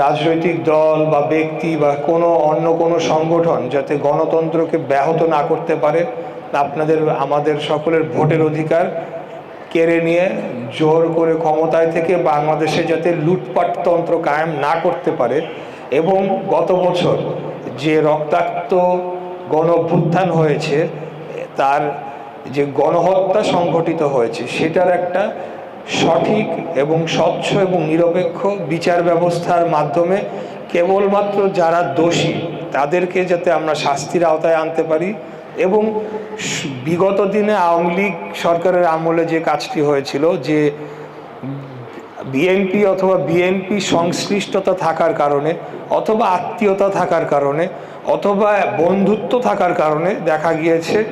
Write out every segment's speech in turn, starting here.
রাজনৈতিক দল বা ব্যক্তি বা কোনো অন্য কোনো সংগঠন যাতে গণতন্ত্রকে ব্যাহত না করতে পারে, আপনাদের, আমাদের সকলের ভোটের অধিকার কেড়ে নিয়ে জোর করে ক্ষমতায় থেকে বাংলাদেশে যাতে লুটপাটতন্ত্র কায়েম না করতে পারে এবং গত বছর যে রক্তাক্ত গণভ্যুত্থান হয়েছে, তার যে গণহত্যা সংঘটিত হয়েছে, সেটার একটা সঠিক এবং স্বচ্ছ এবং নিরপেক্ষ বিচার ব্যবস্থার মাধ্যমে কেবলমাত্র যারা দোষী, তাদেরকে যাতে আমরা শাস্তির আওতায় আনতে পারি এবং বিগত দিনে আওয়ামী লীগ সরকারের আমলে যে কাজটি হয়েছিল যে বিএনপি অথবা বিএনপি সংশ্লিষ্টতা থাকার কারণে অথবা আত্মীয়তা থাকার কারণে অথবা বন্ধুত্ব থাকার কারণে দেখা গিয়েছে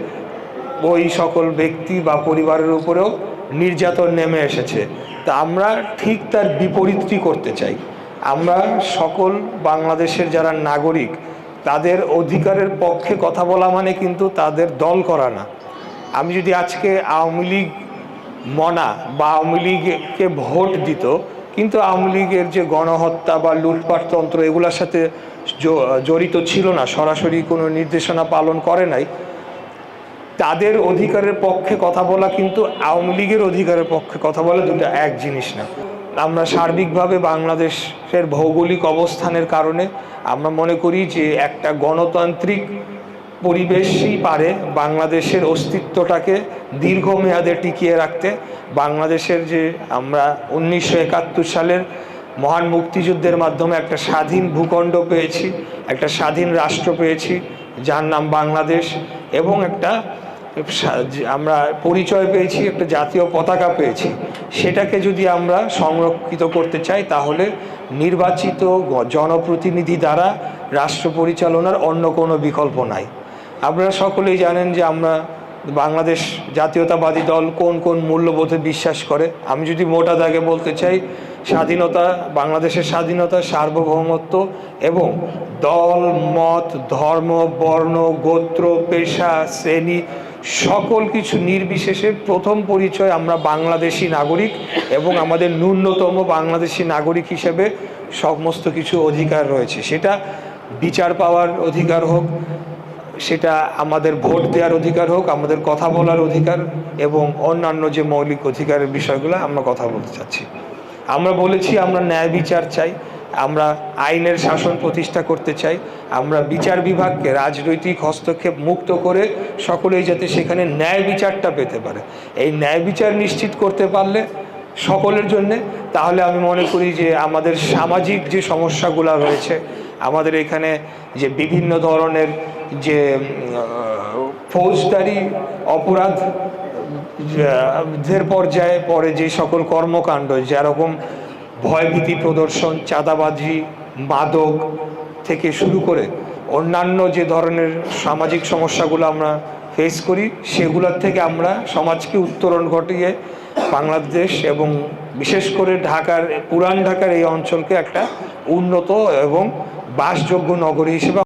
ওই সকল ব্যক্তি বা পরিবারের উপরেও নির্যাতন নেমে এসেছে। তা আমরা ঠিক তার বিপরীতটি করতে চাই। আমরা সকল বাংলাদেশের যারা নাগরিক, তাদের অধিকারের পক্ষে কথা বলা মানে কিন্তু তাদের দল করা না। আমি যদি আজকে আওয়ামী লীগ মনা বা আওয়ামী লীগকে ভোট দিত, কিন্তু আওয়ামী লীগের যে গণহত্যা বা লুটপাটতন্ত্র এগুলোর সাথে জড়িত ছিল না। সরাসরি কোনো নির্দেশনা পালন করে নাই। তাদের অধিকারের পক্ষে কথা বলা কিন্তু আওয়ামী লীগের অধিকারের পক্ষে কথা বলা দুটো এক জিনিস না। আমরা সার্বিকভাবে বাংলাদেশের ভৌগোলিক অবস্থানের কারণে আমরা মনে করি যে একটা গণতান্ত্রিক পরিবেশই পারে বাংলাদেশের অস্তিত্বটাকে দীর্ঘমেয়াদে টিকিয়ে রাখতে। বাংলাদেশের যে আমরা উনিশশো একাত্তর সালের মহান মুক্তিযুদ্ধের মাধ্যমে একটা স্বাধীন ভূখণ্ড পেয়েছি, একটা স্বাধীন রাষ্ট্র পেয়েছি, যার নাম বাংলাদেশ এবং একটা আমরা পরিচয় পেয়েছি, একটা জাতীয় পতাকা পেয়েছি। সেটাকে যদি আমরা সংরক্ষিত করতে চাই, তাহলে নির্বাচিত জনপ্রতিনিধি দ্বারা রাষ্ট্র পরিচালনার অন্য কোনো বিকল্প নাই। আপনারা সকলেই জানেন যে আমরা বাংলাদেশ জাতীয়তাবাদী দল কোন কোন মূল্যবোধে বিশ্বাস করে। আমি যদি মোটা দাগে বলতে চাই, স্বাধীনতা, বাংলাদেশের স্বাধীনতা, সার্বভৌমত্ব এবং দল, মত, ধর্ম, বর্ণ, গোত্র, পেশা, শ্রেণি সকল কিছু নির্বিশেষে প্রথম পরিচয় আমরা বাংলাদেশি নাগরিক এবং আমাদের ন্যূনতম বাংলাদেশি নাগরিক হিসেবে সমস্ত কিছু অধিকার রয়েছে। সেটা বিচার পাওয়ার অধিকার হোক, সেটা আমাদের ভোট দেওয়ার অধিকার হোক, আমাদের কথা বলার অধিকার এবং অন্যান্য যে মৌলিক অধিকারের বিষয়গুলো আমরা কথা বলতে চাচ্ছি। আমরা বলেছি আমরা ন্যায় বিচার চাই। আমরা আইনের শাসন প্রতিষ্ঠা করতে চাই। আমরা বিচার বিভাগকে রাজনৈতিক হস্তক্ষেপ মুক্ত করে সকলেই যাতে সেখানে ন্যায় বিচারটা পেতে পারে। এই ন্যায় বিচার নিশ্চিত করতে পারলে সকলের জন্যে, তাহলে আমি মনে করি যে আমাদের সামাজিক যে সমস্যাগুলো রয়েছে, আমাদের এখানে যে বিভিন্ন ধরনের যে ফৌজদারি অপরাধ পর্যায়ে পরে যে সকল কর্মকাণ্ড, যেরকম ভয়ভীতি প্রদর্শন, চাঁদাবাজি, মাদক থেকে শুরু করে অন্যান্য যে ধরনের সামাজিক সমস্যাগুলো আমরা ফেস করি, সেগুলোর থেকে আমরা সমাজকে উত্তরণ ঘটিয়ে বাংলাদেশ এবং বিশেষ করে ঢাকার, পুরান ঢাকার এই অঞ্চলকে একটা উন্নত এবং বাসযোগ্য নগরী হিসেবে